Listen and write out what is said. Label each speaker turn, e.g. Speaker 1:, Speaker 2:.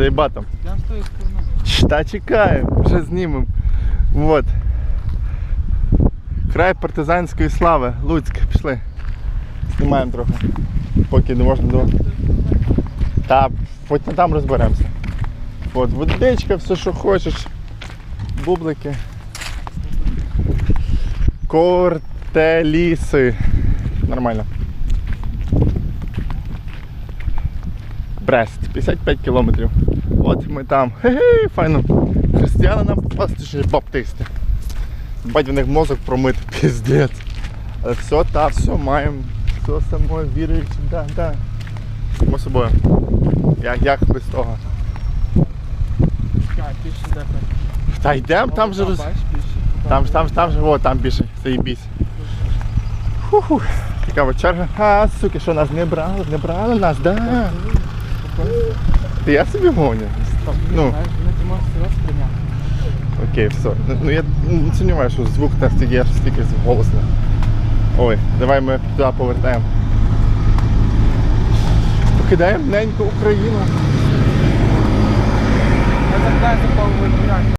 Speaker 1: Заєбатом.
Speaker 2: Я з тої сторони.
Speaker 1: Та чекаємо, вже знімемо. Вот. Край партизанської слави. Луцьк, пішли. Знімаємо трохи. Поки не можна до. Та потім там розберемося. От, водичка, все, що хочеш. Бублики. Кортеліси. Нормально. Брест, 55 кілометрів. От ми там. Хе-хе, файно. Християни нам попасти, чи баптисти. Бать в них мозок промити, піздець. Але все, та, все маємо. Все само віруючи, да, да. Само собою. Як, як без того. Та йдемо, там же роз... Там ж, там ж, там же, о, там більше, заїбісь. Ху-ху. Цікава черга. А, суки, що нас не брали, не брали нас, да. Ти я собі гоню. Ну.
Speaker 2: ти можеш себе сприйняти.
Speaker 1: Окей, все. Ну, Ну я не сумніваюся, що звук теж стільки є стільки голосно. Ой, давай ми туди повертаємо. Покидаємо неньку Україну.
Speaker 2: Я запитаю за кого ви